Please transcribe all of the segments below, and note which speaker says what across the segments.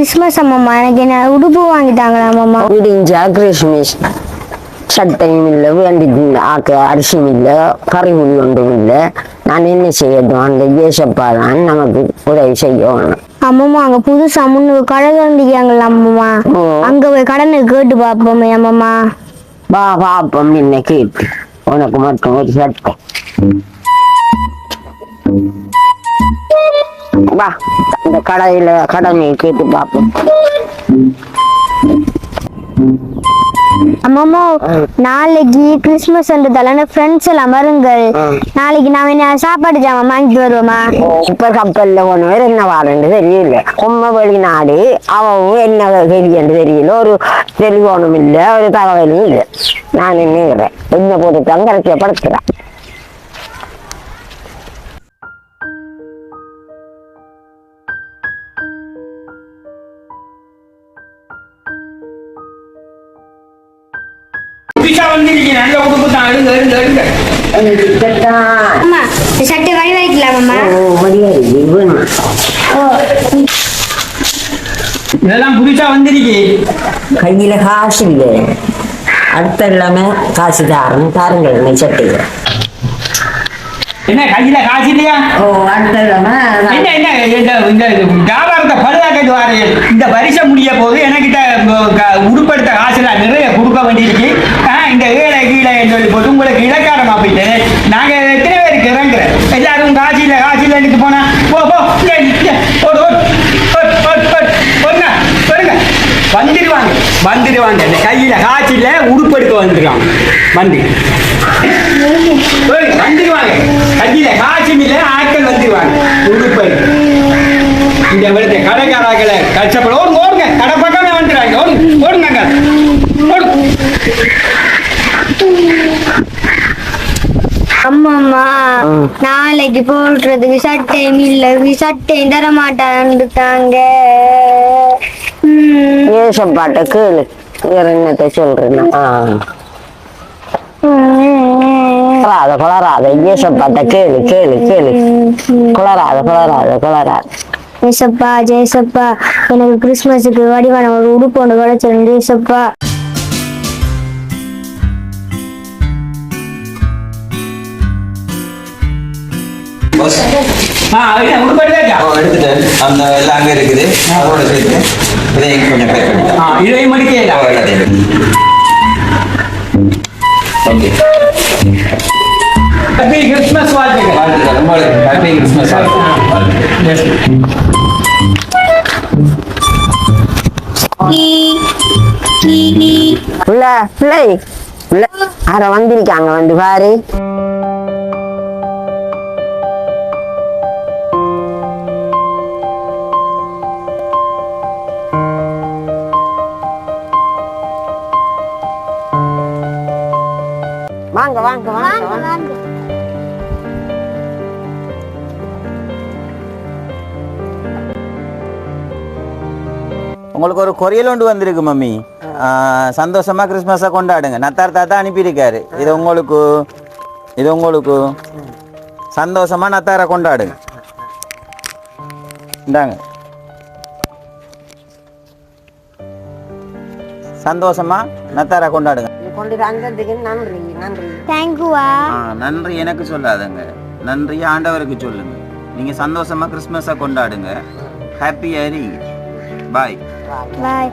Speaker 1: Christmas அம்மாம்மா எனக்கு என்ன உடுப்பு வாங்கிட்டாங்களா அம்மாம்மா?
Speaker 2: விடிஞ்சா கிறிஸ்மஸ் சட்டையும் இல்லை வேண்டிக்கு ஆக்க அரிசியும் இல்லை கறி புளி ஒன்றும் இல்லை. நான் என்ன செய்யட்டும் அந்த ஏசப்பா தான் நமக்கு உதவி செய்யணும்.
Speaker 1: அம்மம்மா அங்க புதுசா முன்னு கடை கண்டிக்காங்களா அம்மம்மா. அங்க போய் கடனை கேட்டு பாப்போமே அம்மம்மா.
Speaker 2: வா பாப்போம் என்ன கேட்டு? உனக்கு மட்டும் ஒரு சட்டை வா. இந்த கடையில கடனை கேட்டு பார்ப்போம்.
Speaker 1: நாளைக்கு கிறிஸ்மஸ் என்றதால ஃப்ரெண்ட்ஸ் எல்லாம் வருங்கள். நாளைக்கு நான் என்ன சாப்பாடு ஜாமான் வாங்கிட்டு வருவோமா?
Speaker 2: இப்ப கப்பல்ல ஒண்ணு பேர் என்ன வாரன்னு தெரியல. உம்ம வெளிநாடு அவவும் என்ன தெரியன்னு தெரியல. ஒரு டெலிஃபோனும் இல்ல ஒரு தகவலும் இல்ல. நான் நினைக்கிறேன் என்ன போட்டு தங்கரத்தை படுத்துறேன்.
Speaker 3: புதுசா வந்திருக்கீங்க நல்ல உடுப்பு தான் எடுங்க
Speaker 1: அம்மா இந்த சட்டை வழி வரைக்கலாம் அம்மா
Speaker 3: இதெல்லாம் புதுசா வந்திருக்கே
Speaker 2: கையில காசு இல்லை. அடுத்த எல்லாமே காசு தாரம் தாருங்கள் சட்டையில
Speaker 3: என்ன கையில காசு இல்லையா?
Speaker 2: ஓ அடுத்த
Speaker 3: என்ன என்ன இந்த இந்த வியாபாரத்தை பழுதாக்கிட்டு வாரு. இந்த வருஷம் முடிய போது எனக்கிட்ட உடுப்படுத்த காசுலாம் நிறைய கொடுக்க வேண்டியிருக்கு. இந்த ஏழை கீழே சொல்லி போட்டு உங்களுக்கு இலக்காரமா போயிட்டு நாங்க எத்தனை பேருக்கு இறங்குறேன் எல்லாரும் காசு இல்லை காசு போனா போ போ வந்துடுவாங்க வந்துடுவாங்க இந்த கையில காசு இல்லை உடுப்படுக்க வந்துருவாங்க. வந்து வந்துடுவாங்க கையில காசு ஆட்கள் வந்துடுவாங்க உடுப்படி இந்த விடத்தை கடைக்காராக்களை கஷ்டப்பட ஓடுங்க ஓடுங்க. கடை பக்கமே வந்துடுறாங்க ஓடுங்க ஓடுங்க.
Speaker 1: நாளைக்கு போடுறதுக்கு சட்டையும் இல்ல சட்டையும் தர மாட்டான்னுட்டாங்க ம்.
Speaker 2: ஏசப்பாட்ட கேளு. வேற என்னத்த சொல்றேன்னா. குளராத குளராத ஏசப்பாட்ட கேளு கேளு கேளு. குளராத குளராத குளராத
Speaker 1: ஏசப்பா ஜெயசப்பா எனக்கு கிறிஸ்மஸுக்கு வடிவான ஒரு உடுப்பு ஒன்று கிடைச்சிருந்து ஏசப்பா
Speaker 4: எடுத்துட்டேன் அந்த எல்லாம் அங்கே இருக்குது அதோட சேர்த்து இதையும் கொஞ்சம் பேக் பண்ணிட்டேன்
Speaker 3: ஆ இதையும் மடிக்கல
Speaker 4: ஓ, எல்லாத்தையும் எடுத்து. ஓகே
Speaker 3: ஹாப்பி கிறிஸ்மஸ் வாழ்த்துக்கள்.
Speaker 4: வாழ்த்துக்கள். உங்களுக்கு ஹாப்பி கிறிஸ்மஸ் வாழ்த்துக்கள்.
Speaker 2: பிள்ளை பிள்ளை. பிள்ளை. யார வந்திருக்காங்க வந்து பாரு. வாங்க வாங்க வாங்க. வாங்க
Speaker 4: உங்களுக்கு ஒரு கொரியல் ஒன்று வந்திருக்கு மம்மி. சந்தோஷமா கிறிஸ்மஸை கொண்டாடுங்க. நத்தார் தாத்தா அனுப்பியிருக்காரு. இது உங்களுக்கு இது உங்களுக்கு சந்தோஷமா நத்தாரை கொண்டாடுங்க. இந்தாங்க. சந்தோஷமா நத்தாரை கொண்டாடுங்க.
Speaker 2: நன்றி
Speaker 4: எனக்கு சொல்லாதங்க. நன்றி ஆண்டவருக்கு சொல்லுங்க. நீங்க சந்தோஷமா கிறிஸ்மஸை கொண்டாடுங்க. ஹாப்பி ஹரி பாய்
Speaker 1: பாய்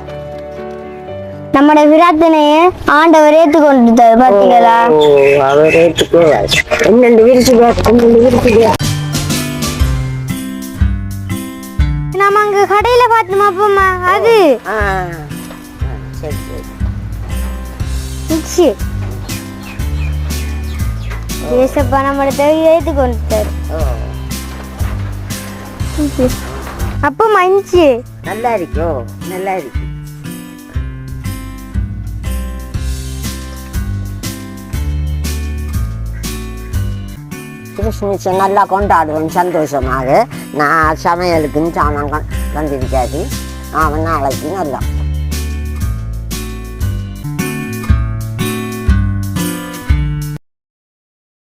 Speaker 1: நம்மட விராத்தனையே ஆண்டவர் ஏத்துக்கொண்டுட்டாரு பாத்தீங்களா
Speaker 2: அவர் ஏற்றுக்குவார் என்னென்று விரிச்சு என்னென்று
Speaker 1: நம்ம அங்க கடையில பார்த்தோமா அப்பமா அது. மிக்சி ஏசப்பா நம்மட தேவையை அப்போ மஞ்சு
Speaker 2: நல்லா இருக்கோ நல்லா இருக்கு கிறிஸ்மஸை நல்லா கொண்டாடுவோம் சந்தோஷமாக நான் சமையலுக்குன்னு சாமான் வந்திருக்காது அவன் நாளைக்கு நல்லா